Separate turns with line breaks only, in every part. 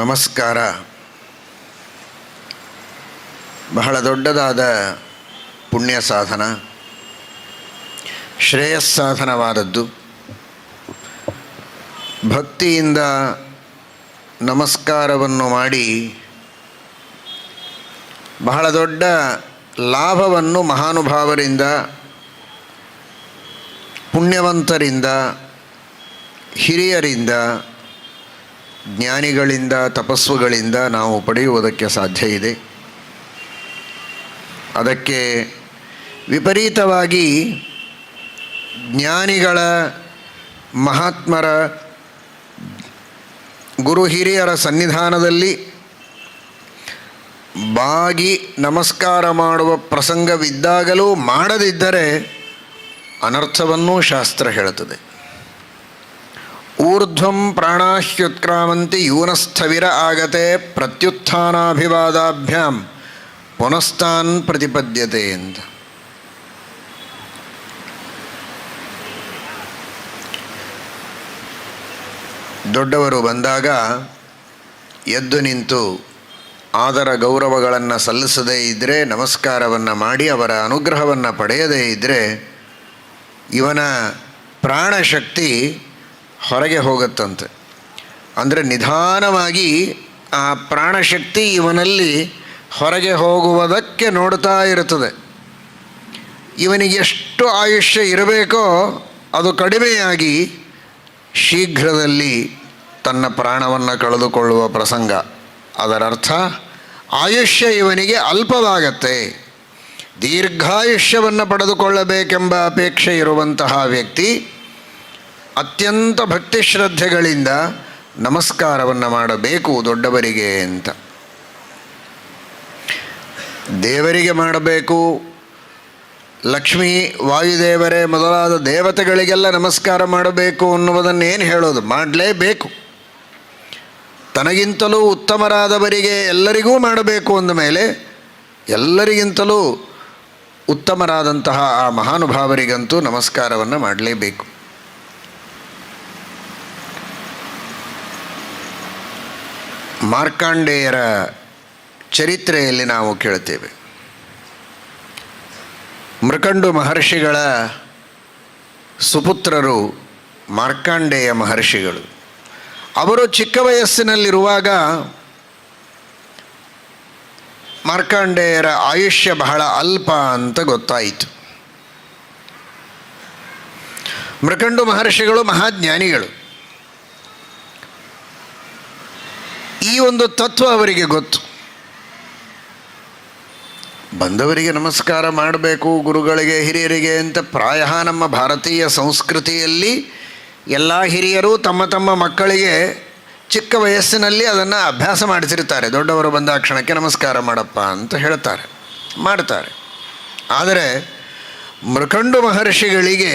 ನಮಸ್ಕಾರ. ಬಹಳ ದೊಡ್ಡದಾದ ಪುಣ್ಯ ಸಾಧನ ಶ್ರೇಯಸ್ಸಾಧನವಾದದ್ದು ಭಕ್ತಿಯಿಂದ ನಮಸ್ಕಾರವನ್ನು ಮಾಡಿ ಬಹಳ ದೊಡ್ಡ ಲಾಭವನ್ನು ಮಹಾನುಭಾವರಿಂದ, ಪುಣ್ಯವಂತರಿಂದ, ಹಿರಿಯರಿಂದ ಜ್ಞಾನಿಗಳಿಂದ, ತಪಸ್ಸುಗಳಿಂದ ನಾವು ಪಡೆಯುವುದಕ್ಕೆ ಸಾಧ್ಯ ಇದೆ. ಅದಕ್ಕೆ ವಿಪರೀತವಾಗಿ ಜ್ಞಾನಿಗಳ, ಮಹಾತ್ಮರ, ಗುರು ಹಿರಿಯರ ಸನ್ನಿಧಾನದಲ್ಲಿ ಬಾಗಿ ನಮಸ್ಕಾರ ಮಾಡುವ ಪ್ರಸಂಗವಿದ್ದಾಗಲೂ ಮಾಡದಿದ್ದರೆ ಅನರ್ಥವನ್ನೂ ಶಾಸ್ತ್ರ ಹೇಳುತ್ತದೆ. ಊರ್ಧ್ವಂ ಪ್ರಾಣಾಹ್ಯುತ್ಕ್ರಾಮಂತಿ ಯೂನಸ್ಥವಿರ ಆಗತೆ ಪ್ರತ್ಯುತ್ಥಾನಾಭಿವಾದಾಭ್ಯಾಂ ಪುನಸ್ತಾನ್ ಪ್ರತಿಪದ್ಯತೆ ಅಂತ. ದೊಡ್ಡವರು ಬಂದಾಗ ಎದ್ದು ನಿಂತು ಆದರ ಗೌರವಗಳನ್ನು ಸಲ್ಲಿಸದೇ ಇದ್ದರೆ ನಮಸ್ಕಾರವನ್ನು ಮಾಡಿ, ಅವರ ಅನುಗ್ರಹವನ್ನು ಪಡೆಯದೇ ಇದ್ದರೆ ಇವನ ಪ್ರಾಣಶಕ್ತಿ ಹೊರಗೆ ಹೋಗುತ್ತಂತೆ. ಅಂದರೆ ನಿಧಾನವಾಗಿ ಆ ಪ್ರಾಣಶಕ್ತಿ ಇವನಲ್ಲಿ ಹೊರಗೆ ಹೋಗುವುದಕ್ಕೆ ನೋಡ್ತಾ ಇರುತ್ತದೆ. ಇವನಿಗೆ ಎಷ್ಟು ಆಯುಷ್ಯ ಇರಬೇಕೋ ಅದು ಕಡಿಮೆಯಾಗಿ ಶೀಘ್ರದಲ್ಲಿ ತನ್ನ ಪ್ರಾಣವನ್ನು ಕಳೆದುಕೊಳ್ಳುವ ಪ್ರಸಂಗ. ಅದರರ್ಥ, ಆಯುಷ್ಯ ಇವನಿಗೆ ಅಲ್ಪವಾಗತ್ತೆ. ದೀರ್ಘಾಯುಷ್ಯವನ್ನು ಪಡೆದುಕೊಳ್ಳಬೇಕೆಂಬ ಅಪೇಕ್ಷೆ ಇರುವಂತಹ ವ್ಯಕ್ತಿ ಅತ್ಯಂತ ಭಕ್ತಿ ಶ್ರದ್ಧೆಗಳಿಂದ ನಮಸ್ಕಾರವನ್ನು ಮಾಡಬೇಕು ದೊಡ್ಡವರಿಗೆ ಅಂತ. ದೇವರಿಗೆ ಮಾಡಬೇಕು. ಲಕ್ಷ್ಮೀ ವಾಯುದೇವರೇ ಮೊದಲಾದ ದೇವತೆಗಳಿಗೆಲ್ಲ ನಮಸ್ಕಾರ ಮಾಡಬೇಕು ಅನ್ನುವುದನ್ನೇನು ಹೇಳೋದು? ಮಾಡಲೇಬೇಕು. ತನಗಿಂತಲೂ ಉತ್ತಮರಾದವರಿಗೆ ಎಲ್ಲರಿಗೂ ಮಾಡಬೇಕು ಅಂದ ಮೇಲೆ ಎಲ್ಲರಿಗಿಂತಲೂ ಉತ್ತಮರಾದಂತಹ ಆ ಮಹಾನುಭಾವರಿಗಂತೂ ನಮಸ್ಕಾರವನ್ನು ಮಾಡಲೇಬೇಕು. ಮಾರ್ಕಾಂಡೇಯರ ಚರಿತ್ರೆಯಲ್ಲಿ ನಾವು ಕೇಳ್ತೇವೆ ಮೃಕಂಡು ಮಹರ್ಷಿಗಳ ಸುಪುತ್ರರು ಮಾರ್ಕಾಂಡೇಯ ಮಹರ್ಷಿಗಳು. ಅವರು ಚಿಕ್ಕ ವಯಸ್ಸಿನಲ್ಲಿರುವಾಗ ಮಾರ್ಕಾಂಡೇಯರ ಆಯುಷ್ಯ ಬಹಳ ಅಲ್ಪ ಅಂತ ಗೊತ್ತಾಯಿತು. ಮೃಕಂಡು ಮಹರ್ಷಿಗಳು ಮಹಾಜ್ಞಾನಿಗಳು. ಈ ಒಂದು ತತ್ವ ಅವರಿಗೆ ಗೊತ್ತು. ಬಂದವರಿಗೆ ನಮಸ್ಕಾರ ಮಾಡಬೇಕು, ಗುರುಗಳಿಗೆ, ಹಿರಿಯರಿಗೆ ಅಂತ ಪ್ರಾಯ ನಮ್ಮ ಭಾರತೀಯ ಸಂಸ್ಕೃತಿಯಲ್ಲಿ ಎಲ್ಲ ಹಿರಿಯರು ತಮ್ಮ ತಮ್ಮ ಮಕ್ಕಳಿಗೆ ಚಿಕ್ಕ ವಯಸ್ಸಿನಲ್ಲಿ ಅದನ್ನು ಅಭ್ಯಾಸ ಮಾಡಿಸಿರ್ತಾರೆ ದೊಡ್ಡವರು ಬಂದ ಕ್ಷಣಕ್ಕೆ ನಮಸ್ಕಾರ ಮಾಡಪ್ಪ ಅಂತ ಹೇಳ್ತಾರೆ, ಮಾಡ್ತಾರೆ. ಆದರೆ ಮೃಕಂಡು ಮಹರ್ಷಿಗಳಿಗೆ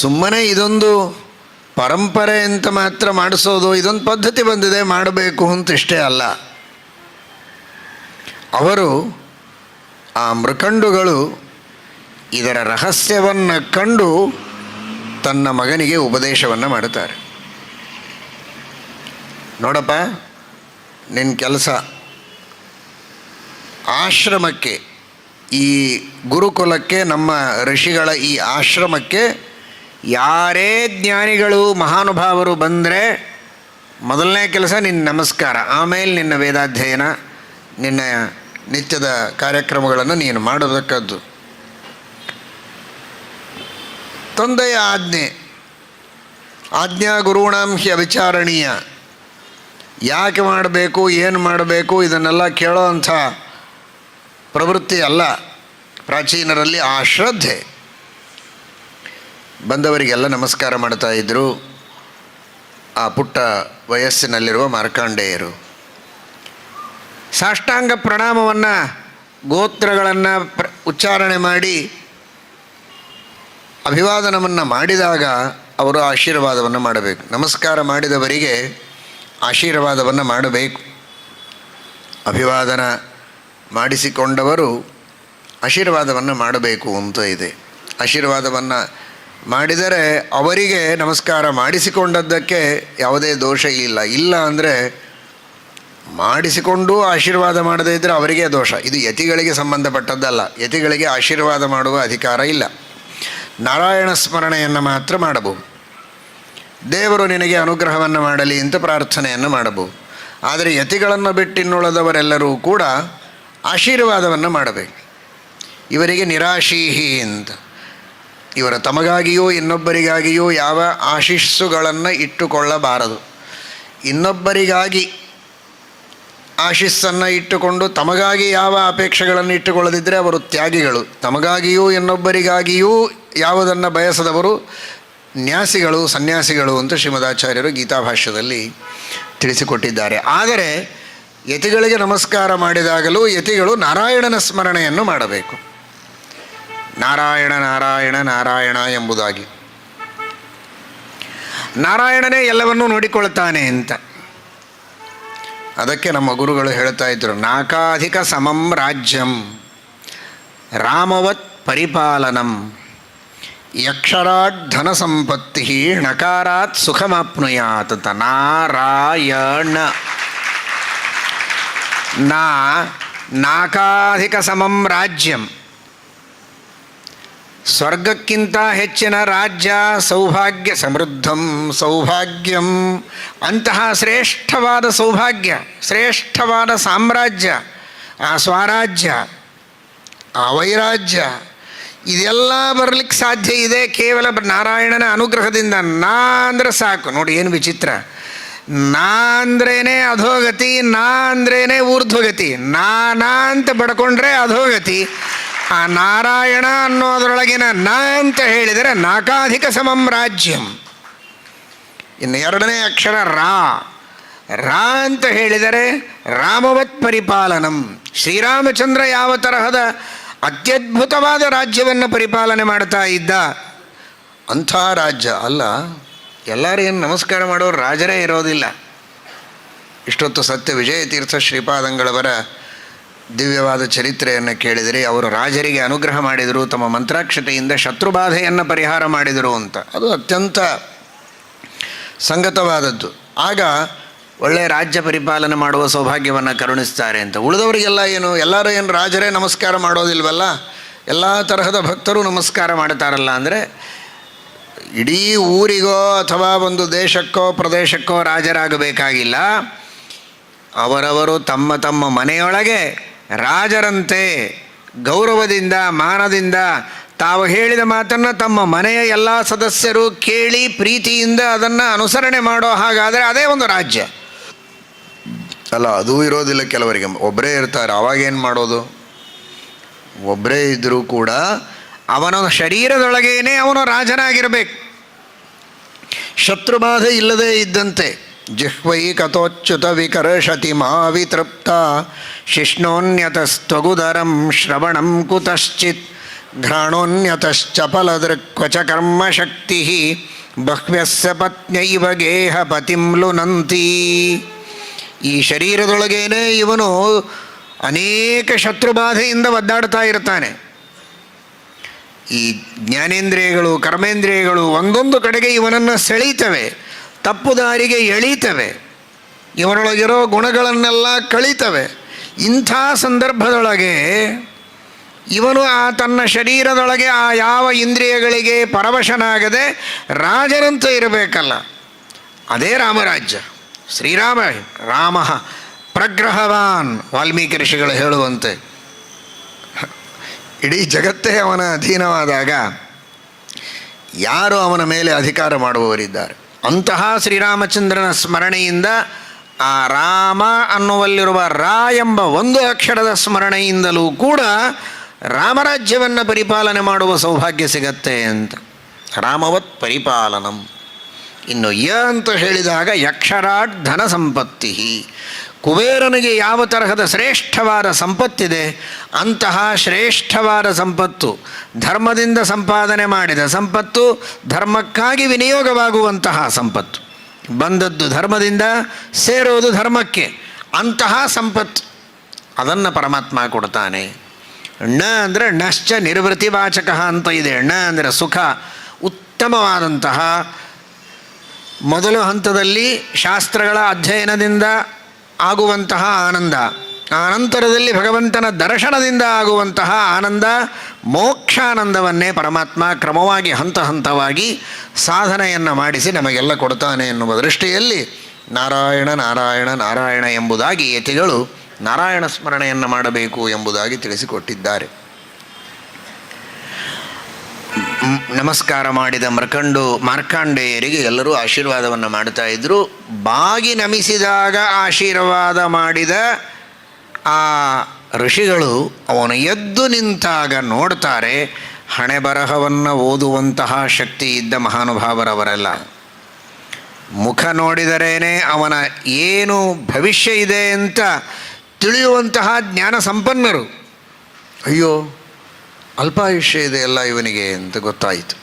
ಸುಮ್ಮನೆ ಇದೊಂದು ಪರಂಪರೆ ಅಂತ ಮಾತ್ರ ಮಾಡಿಸೋದು, ಇದೊಂದು ಪದ್ಧತಿ ಬಂದಿದೆ, ಮಾಡಬೇಕು ಅಂತ ಇಷ್ಟೇ ಅಲ್ಲ. ಅವರು ಆ ಮೃಕಂಡುಗಳು ಇದರ ರಹಸ್ಯವನ್ನು ಕಂಡು ತನ್ನ ಮಗನಿಗೆ ಉಪದೇಶವನ್ನು ಮಾಡುತ್ತಾರೆ. ನೋಡಪ್ಪ ನಿನ್ನ ಕೆಲಸ. ಆಶ್ರಮಕ್ಕೆ, ಈ ಗುರುಕುಲಕ್ಕೆ, ನಮ್ಮ ಋಷಿಗಳ ಈ ಆಶ್ರಮಕ್ಕೆ ಯಾರೇ ಜ್ಞಾನಿಗಳು, ಮಹಾನುಭಾವರು ಬಂದರೆ ಮೊದಲನೇ ಕೆಲಸ ನಿನ್ನ ನಮಸ್ಕಾರ, ಆಮೇಲೆ ನಿನ್ನ ವೇದಾಧ್ಯಯನ, ನಿನ್ನ ನಿತ್ಯದ ಕಾರ್ಯಕ್ರಮಗಳನ್ನು ನೀನು ಮಾಡೋದಕ್ಕದ್ದು. ತಂದೆಯ ಆಜ್ಞೆ ಆಜ್ಞಾ ಗುರುಣಾಂಶ ವಿಚಾರಣೀಯ ಯಾಕೆ ಮಾಡಬೇಕು, ಏನು ಮಾಡಬೇಕು, ಇದನ್ನೆಲ್ಲ ಕೇಳೋ ಅಂಥ ಪ್ರವೃತ್ತಿ ಅಲ್ಲ, ಪ್ರಾಚೀನರಲ್ಲಿ ಆ ಶ್ರದ್ಧೆ. ಬಂದವರಿಗೆಲ್ಲ ನಮಸ್ಕಾರ ಮಾಡ್ತಾ ಇದ್ದರು ಆ ಪುಟ್ಟ ವಯಸ್ಸಿನಲ್ಲಿರುವ ಮಾರ್ಕಾಂಡೇಯರು. ಸಾಷ್ಟಾಂಗ ಪ್ರಣಾಮವನ್ನು, ಗೋತ್ರಗಳನ್ನು ಪ್ರ, ಉಚ್ಚಾರಣೆ ಮಾಡಿ, ಅಭಿವಾದನವನ್ನು ಮಾಡಿದಾಗ ಅವರು ಆಶೀರ್ವಾದವನ್ನು ಮಾಡಬೇಕು. ನಮಸ್ಕಾರ ಮಾಡಿದವರಿಗೆ ಆಶೀರ್ವಾದವನ್ನು ಮಾಡಬೇಕು. ಅಭಿವಾದನ ಮಾಡಿಸಿಕೊಂಡವರು ಆಶೀರ್ವಾದವನ್ನು ಮಾಡಬೇಕು ಅಂತ ಇದೆ. ಆಶೀರ್ವಾದವನ್ನು ಮಾಡಿದರೆ ಅವರಿಗೆ ನಮಸ್ಕಾರ ಮಾಡಿಸಿಕೊಂಡದ್ದಕ್ಕೆ ಯಾವುದೇ ದೋಷ ಇಲ್ಲ. ಇಲ್ಲ ಅಂದರೆ ಮಾಡಿಸಿಕೊಂಡು ಆಶೀರ್ವಾದ ಮಾಡದೇ ಇದ್ದರೆ ಅವರಿಗೆ ದೋಷ. ಇದು ಯತಿಗಳಿಗೆ ಸಂಬಂಧಪಟ್ಟದ್ದಲ್ಲ. ಯತಿಗಳಿಗೆ ಆಶೀರ್ವಾದ ಮಾಡುವ ಅಧಿಕಾರ ಇಲ್ಲ. ನಾರಾಯಣ ಸ್ಮರಣೆಯನ್ನು ಮಾತ್ರ ಮಾಡಬಹುದು. ದೇವರು ನಿನಗೆ ಅನುಗ್ರಹವನ್ನು ಮಾಡಲಿ ಅಂತ ಪ್ರಾರ್ಥನೆಯನ್ನು ಮಾಡಬಹುದು. ಆದರೆ ಯತಿಗಳನ್ನು ಬಿಟ್ಟಿನ್ನುಳದವರೆಲ್ಲರೂ ಕೂಡ ಆಶೀರ್ವಾದವನ್ನು ಮಾಡಬೇಕು. ಇವರಿಗೆ ನಿರಾಶೀಹಿ ಅಂತ. ಇವರ ತಮಗಾಗಿಯೋ ಇನ್ನೊಬ್ಬರಿಗಾಗಿಯೋ ಯಾವ ಆಶಿಸ್ಸುಗಳನ್ನು ಇಟ್ಟುಕೊಳ್ಳಬಾರದು. ಇನ್ನೊಬ್ಬರಿಗಾಗಿ ಆಶಿಸ್ಸನ್ನು ಇಟ್ಟುಕೊಂಡು ತಮಗಾಗಿ ಯಾವ ಅಪೇಕ್ಷೆಗಳನ್ನು ಇಟ್ಟುಕೊಳ್ಳದಿದ್ದರೆ ಅವರು ತ್ಯಾಗಿಗಳು. ತಮಗಾಗಿಯೂ ಇನ್ನೊಬ್ಬರಿಗಾಗಿಯೂ ಯಾವುದನ್ನು ಬಯಸದವರು ನ್ಯಾಸಿಗಳು, ಸನ್ಯಾಸಿಗಳು ಅಂತ ಶ್ರೀಮದಾಚಾರ್ಯರು ಗೀತಾಭಾಷ್ಯದಲ್ಲಿ ತಿಳಿಸಿಕೊಟ್ಟಿದ್ದಾರೆ. ಆದರೆ ಯತಿಗಳಿಗೆ ನಮಸ್ಕಾರ ಮಾಡಿದಾಗಲೂ ಯತಿಗಳು ನಾರಾಯಣನ ಸ್ಮರಣೆಯನ್ನು ಮಾಡಬೇಕು. ನಾರಾಯಣ ನಾರಾಯಣ ನಾರಾಯಣ ಎಂಬುದಾಗಿ. ನಾರಾಯಣನೇ ಎಲ್ಲವನ್ನೂ ನೋಡಿಕೊಳ್ತಾನೆ ಅಂತ. ಅದಕ್ಕೆ ನಮ್ಮ ಗುರುಗಳು ಹೇಳ್ತಾ ಇದ್ರು, ನಾಕಾಧಿಕ ಸಮಂ ರಾಜ್ಯಂ, ರಾಮವತ್ ಪರಿಪಾಲನಂ ಯಕ್ಷರಾಟ್ ಧನ ಸಂಪತ್ತಿ ನಕಾರಾತ್ ಸುಖಮಾಪ್ನುಯಾತ್ ಅಂತ ನಾರಾಯಣ. ನಾ ನಾಕಾಧಿಕ ಸಮಂ ರಾಜ್ಯಂ. ಸ್ವರ್ಗಕ್ಕಿಂತ ಹೆಚ್ಚಿನ ರಾಜ್ಯ ಸೌಭಾಗ್ಯ, ಸಮೃದ್ಧಂ ಸೌಭಾಗ್ಯಂ. ಅಂತಹ ಶ್ರೇಷ್ಠವಾದ ಸೌಭಾಗ್ಯ, ಶ್ರೇಷ್ಠವಾದ ಸಾಮ್ರಾಜ್ಯ, ಆ ಸ್ವರಾಜ್ಯ, ಆ ವೈರಾಜ್ಯ, ಇದೆಲ್ಲ ಬರಲಿಕ್ಕೆ ಸಾಧ್ಯ ಇದೆ ಕೇವಲ ನಾರಾಯಣನ ಅನುಗ್ರಹದಿಂದ. ನಾ ಅಂದರೆ ಸಾಕು. ನೋಡಿ ಏನು ವಿಚಿತ್ರ. ನಾ ಅಂದ್ರೇನೆ ಅಧೋಗತಿ, ನಾ ಅಂದ್ರೇನೆ ಊರ್ಧ್ವಗತಿ. ನಾ ನಾ ಅಂತ ಬಡ್ಕೊಂಡ್ರೆ ಅಧೋಗತಿ. ಆ ನಾರಾಯಣ ಅನ್ನೋದ್ರೊಳಗಿನ ನ ಅಂತ ಹೇಳಿದರೆ ನಾಕಾಧಿಕ ಸಮಂ ರಾಜ್ಯಂ. ಇನ್ನು ಎರಡನೇ ಅಕ್ಷರ ರಾ. ರಾ ಅಂತ ಹೇಳಿದರೆ ರಾಮವತ್ ಪರಿಪಾಲನಂ. ಶ್ರೀರಾಮಚಂದ್ರ ಯಾವ ತರಹದ ಅತ್ಯದ್ಭುತವಾದ ರಾಜ್ಯವನ್ನು ಪರಿಪಾಲನೆ ಮಾಡ್ತಾ ಇದ್ದ? ಅಂಥ ರಾಜ್ಯ ಅಲ್ಲ. ಏನು ನಮಸ್ಕಾರ ಮಾಡೋರು ರಾಜರೇ ಇರೋದಿಲ್ಲ. ಇಷ್ಟೊತ್ತು ಸತ್ಯ ವಿಜಯ ತೀರ್ಥ ಶ್ರೀಪಾದಂಗಳವರ ದಿವ್ಯವಾದ ಚರಿತ್ರೆಯನ್ನು ಕೇಳಿದರೆ ಅವರು ರಾಜರಿಗೆ ಅನುಗ್ರಹ ಮಾಡಿದರು, ತಮ್ಮ ಮಂತ್ರಾಕ್ಷತೆಯಿಂದ ಶತ್ರುಬಾಧೆಯನ್ನು ಪರಿಹಾರ ಮಾಡಿದರು ಅಂತ. ಅದು ಅತ್ಯಂತ ಸಂಗತವಾದದ್ದು. ಆಗ ಒಳ್ಳೆಯ ರಾಜ್ಯ ಪರಿಪಾಲನೆ ಮಾಡುವ ಸೌಭಾಗ್ಯವನ್ನು ಕರುಣಿಸ್ತಾರೆ ಅಂತ. ಉಳಿದವರಿಗೆಲ್ಲ ಏನು, ಎಲ್ಲರೂ ಏನು ರಾಜರೇ ನಮಸ್ಕಾರ ಮಾಡೋದಿಲ್ವಲ್ಲ? ಎಲ್ಲ ತರಹದ ಭಕ್ತರು ನಮಸ್ಕಾರ ಮಾಡ್ತಾರಲ್ಲ ಅಂದರೆ, ಇಡೀ ಊರಿಗೋ ಅಥವಾ ಒಂದು ದೇಶಕ್ಕೋ, ಪ್ರದೇಶಕ್ಕೋ ರಾಜರಾಗಬೇಕಾಗಿಲ್ಲ. ಅವರವರು ತಮ್ಮ ತಮ್ಮ ಮನೆಯೊಳಗೆ ರಾಜರಂತೆ ಗೌರವದಿಂದ, ಮಾನದಿಂದ ತಾವು ಹೇಳಿದ ಮಾತನ್ನು ತಮ್ಮ ಮನೆಯ ಎಲ್ಲ ಸದಸ್ಯರು ಕೇಳಿ ಪ್ರೀತಿಯಿಂದ ಅದನ್ನು ಅನುಸರಣೆ ಮಾಡೋ ಹಾಗಾದರೆ ಅದೇ ಒಂದು ರಾಜ್ಯ. ಅಲ್ಲ, ಅದೂ ಇರೋದಿಲ್ಲ ಕೆಲವರಿಗೆ. ಒಬ್ಬರೇ ಇರ್ತಾರೆ ಅವಾಗೇನು ಮಾಡೋದು? ಒಬ್ಬರೇ ಇದ್ದರೂ ಕೂಡ ಅವನ ಶರೀರದೊಳಗೇನೆ ಅವನು ರಾಜನಾಗಿರಬೇಕು. ಶತ್ರುಬಾಧೆ ಇಲ್ಲದೇ ಇದ್ದಂತೆ. ಜಿಹ್ವೈ ಕಥೋಚ್ಯುತ ವಿಕರ್ಷತಿ ಮಾವಿತೃಪ್ತ ಶಿಷ್ಣೋನ್ಯತಸ್ತ್ವಗುದರಂ ಶ್ರವಣಂ ಕುತಶ್ಚಿತ್ ಘ್ರಾಣೋನ್ಯತಶ್ಚಪಲದೃಕ್ವಚ ಕರ್ಮಶಕ್ತಿ ಬಹ್ವ್ಯಸ್ಯ ಪತ್ನೈವ ಗೇಹ ಪತಿಂ ಲುನಂತಿ ಈ ಶರೀರದೊಳಗೇನೆ ಇವನು ಅನೇಕ ಶತ್ರುಬಾಧೆಯಿಂದ ಒದ್ದಾಡ್ತಾ ಇರ್ತಾನೆ. ಈ ಜ್ಞಾನೇಂದ್ರಿಯಗಳು, ಕರ್ಮೇಂದ್ರಿಯಗಳು ಒಂದೊಂದು ಕಡೆಗೆ ಇವನನ್ನು ಸೆಳೀತವೆ. ತಪ್ಪು ದಾರಿಗೆ ಎಳೀತವೆ. ಇವರೊಳಗಿರೋ ಗುಣಗಳನ್ನೆಲ್ಲ ಕಳೀತವೆ. ಇಂಥ ಸಂದರ್ಭದೊಳಗೆ ಇವನು ಆ ತನ್ನ ಶರೀರದೊಳಗೆ ಆ ಯಾವ ಇಂದ್ರಿಯಗಳಿಗೆ ಪರವಶನಾಗದೆ ರಾಜನಂತೆ ಇರಬೇಕಲ್ಲ. ಅದೇ ರಾಮರಾಜ್ಯ. ಶ್ರೀರಾಮ, ರಾಮ, ಪ್ರಗ್ರಹವಾನ್ ವಾಲ್ಮೀಕಿ ಋಷಿಗಳು ಹೇಳುವಂತೆ. ಇಡೀ ಜಗತ್ತೇ ಅವನ ಅಧೀನವಾದಾಗ ಯಾರು ಅವನ ಮೇಲೆ ಅಧಿಕಾರ ಮಾಡುವವರಿದ್ದಾರೆ? ಅಂತಹ ಶ್ರೀರಾಮಚಂದ್ರನ ಸ್ಮರಣೆಯಿಂದ ಆ ರಾಮ ಅನ್ನುವಲ್ಲಿರುವ ರಾ ಎಂಬ ಒಂದು ಅಕ್ಷರದ ಸ್ಮರಣೆಯಿಂದಲೂ ಕೂಡ ರಾಮರಾಜ್ಯವನ್ನು ಪರಿಪಾಲನೆ ಮಾಡುವ ಸೌಭಾಗ್ಯ ಸಿಗತ್ತೆ ಅಂತ. ರಾಮವತ್ ಪರಿಪಾಲನಂ. ಇನ್ನು ಯ ಅಂತ ಹೇಳಿದಾಗ ಯಕ್ಷರಾಟ್ ಧನ ಸಂಪತ್ತಿ. ಕುಬೇರನಿಗೆ ಯಾವ ತರಹದ ಶ್ರೇಷ್ಠವಾದ ಸಂಪತ್ತಿದೆ? ಅಂತಹ ಶ್ರೇಷ್ಠವಾದ ಸಂಪತ್ತು, ಧರ್ಮದಿಂದ ಸಂಪಾದನೆ ಮಾಡಿದ ಸಂಪತ್ತು, ಧರ್ಮಕ್ಕಾಗಿ ವಿನಿಯೋಗವಾಗುವಂತಹ ಸಂಪತ್ತು. ಬಂದದ್ದು ಧರ್ಮದಿಂದ, ಸೇರೋದು ಧರ್ಮಕ್ಕೆ. ಅಂತಹ ಸಂಪತ್ತು. ಅದನ್ನು ಪರಮಾತ್ಮ ಕೊಡ್ತಾನೆ. ಣ ಅಂದರೆ ನಶ್ಚ ನಿರ್ವೃತಿವಾಚಕ ಅಂತ ಇದೆ. ಣ ಅಂದರೆ ಸುಖ, ಉತ್ತಮವಾದಂತಹ ಮೊದಲು ಹಂತದಲ್ಲಿ ಶಾಸ್ತ್ರಗಳ ಅಧ್ಯಯನದಿಂದ ಆಗುವಂತಹ ಆನಂದ. ಆನಂತರದಲ್ಲಿ ಭಗವಂತನ ದರ್ಶನದಿಂದ ಆಗುವಂತಹ ಆನಂದ, ಮೋಕ್ಷಾನಂದವನ್ನೇ ಪರಮಾತ್ಮ ಕ್ರಮವಾಗಿ, ಹಂತ ಹಂತವಾಗಿ ಸಾಧನೆಯನ್ನು ಮಾಡಿಸಿ ನಮಗೆಲ್ಲ ಕೊಡ್ತಾನೆ ಎನ್ನುವ ದೃಷ್ಟಿಯಲ್ಲಿ ನಾರಾಯಣ ನಾರಾಯಣ ನಾರಾಯಣ ಎಂಬುದಾಗಿ ಯತಿಗಳು ನಾರಾಯಣ ಸ್ಮರಣೆಯನ್ನು ಮಾಡಬೇಕು ಎಂಬುದಾಗಿ ತಿಳಿಸಿಕೊಟ್ಟಿದ್ದಾರೆ. ನಮಸ್ಕಾರ ಮಾಡಿದ ಮರ್ಕಂಡು ಮಾರ್ಕಾಂಡೇಯರಿಗೆ ಎಲ್ಲರೂ ಆಶೀರ್ವಾದವನ್ನು ಮಾಡ್ತಾ ಇದ್ದರು ಬಾಗಿ ನಮಿಸಿದಾಗ ಆಶೀರ್ವಾದ ಮಾಡಿದ ಆ ಋಷಿಗಳು ಅವನು ಎದ್ದು ನಿಂತಾಗ ನೋಡ್ತಾರೆ, ಹಣೆ ಬರಹವನ್ನು ಓದುವಂತಹ ಶಕ್ತಿ ಇದ್ದ ಮಹಾನುಭಾವರವರೆಲ್ಲ. ಮುಖ ನೋಡಿದರೇನೆ ಅವನ ಏನು ಭವಿಷ್ಯ ಇದೆ ಅಂತ ತಿಳಿಯುವಂತಹ ಜ್ಞಾನ ಸಂಪನ್ನರು ಅಯ್ಯೋ ಅಲ್ಪಾಯುಷ್ಯ ಇದೆ ಎಲ್ಲ ಇವನಿಗೆ ಅಂತ ಗೊತ್ತಾಯಿತು.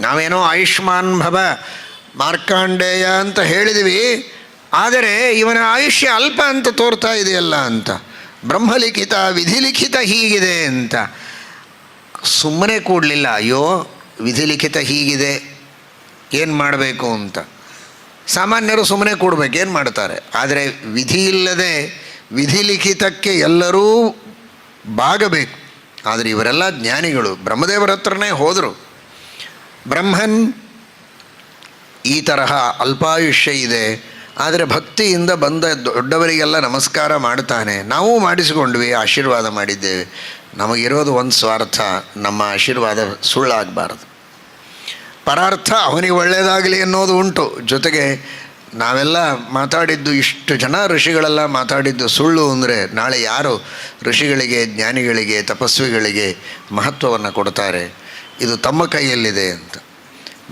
ನಾವೇನೋ ಆಯುಷ್ಮಾನ್ ಭವ ಮಾರ್ಕಾಂಡೇಯ ಅಂತ ಹೇಳಿದ್ವಿ, ಆದರೆ ಇವನ ಆಯುಷ್ಯ ಅಲ್ಪ ಅಂತ ತೋರ್ತಾ ಇದೆಯಲ್ಲ ಅಂತ. ಬ್ರಹ್ಮಲಿಖಿತ, ವಿಧಿಲಿಖಿತ ಹೀಗಿದೆ ಅಂತ. ಸುಮ್ಮನೆ ಕೂಡಲಿಲ್ಲ, ಅಯ್ಯೋ, ವಿಧಿಲಿಖಿತ ಹೀಗಿದೆ, ಏನು ಮಾಡಬೇಕು ಅಂತ. ಸಾಮಾನ್ಯರು ಸುಮ್ಮನೆ ಕೂಡಬೇಕು, ಏನು ಮಾಡ್ತಾರೆ ಆದರೆ ವಿಧಿ ಇಲ್ಲದೆ ವಿಧಿಲಿಖಿತಕ್ಕೆ ಎಲ್ಲರೂ ಬಾಗಬೇಕು. ಆದರೆ ಇವರೆಲ್ಲ ಜ್ಞಾನಿಗಳು. ಬ್ರಹ್ಮದೇವರ ಹತ್ರನೇ ಹೋದರು. ಬ್ರಹ್ಮನ್ ಈ ತರಹ ಅಲ್ಪಾಯುಷ್ಯ ಇದೆ. ಆದರೆ ಭಕ್ತಿಯಿಂದ ಬಂದ ದೊಡ್ಡವರಿಗೆಲ್ಲ ನಮಸ್ಕಾರ ಮಾಡ್ತಾನೆ. ನಾವು ಮಾಡಿಸಿಕೊಂಡ್ವಿ, ಆಶೀರ್ವಾದ ಮಾಡಿದ್ದೇವೆ. ನಮಗಿರೋದು ಒಂದು ಸ್ವಾರ್ಥ, ನಮ್ಮ ಆಶೀರ್ವಾದ ಸುಳ್ಳಾಗಬಾರದು. ಪರಾರ್ಥ ಅವನಿಗೆ ಒಳ್ಳೆಯದಾಗಲಿ ಅನ್ನೋದು ಉಂಟು. ಜೊತೆಗೆ ನಾವೆಲ್ಲ ಮಾತಾಡಿದ್ದು ಇಷ್ಟು ಜನ ಋಷಿಗಳೆಲ್ಲ ಮಾತಾಡಿದ್ದು ಸುಳ್ಳು ಅಂದರೆ ನಾಳೆ ಯಾರು ಋಷಿಗಳಿಗೆ, ಜ್ಞಾನಿಗಳಿಗೆ, ತಪಸ್ವಿಗಳಿಗೆ ಮಹತ್ವವನ್ನು ಕೊಡ್ತಾರೆ? ಇದು ತಮ್ಮ ಕೈಯಲ್ಲಿದೆ ಅಂತ.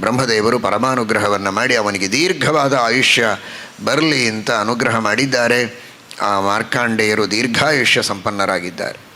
ಬ್ರಹ್ಮದೇವರು ಪರಮಾನುಗ್ರಹವನ್ನು ಮಾಡಿ ಅವನಿಗೆ ದೀರ್ಘವಾದ ಆಯುಷ್ಯ ಬರಲಿ ಅಂತ ಅನುಗ್ರಹ ಮಾಡಿದ್ದಾರೆ. ಆ ಮಾರ್ಕಾಂಡೇಯರು ದೀರ್ಘಾಯುಷ್ಯ ಸಂಪನ್ನರಾಗಿದ್ದಾರೆ.